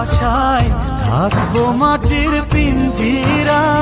আশায় থাকব মাটির পিঞ্জিরা।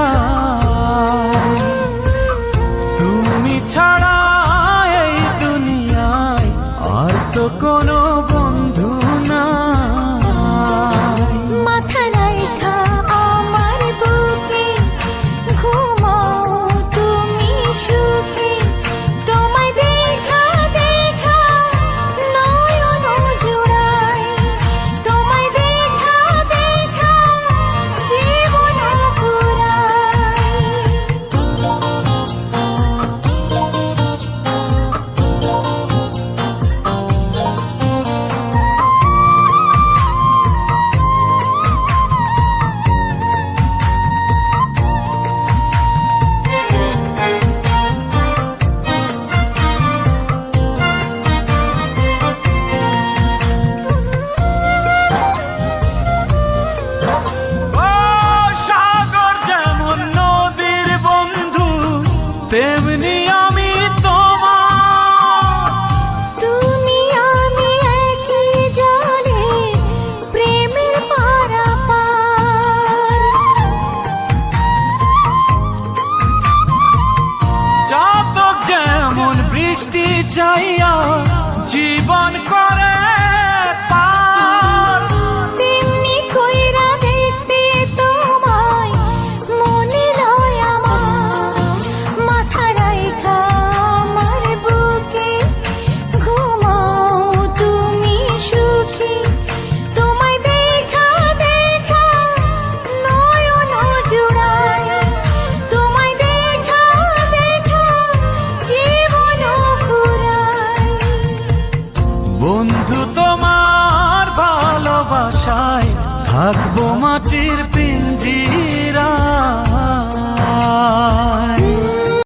বৃষ্টি চাইয়া জীবন করে। আশায় থাকব মাটির পিঞ্জির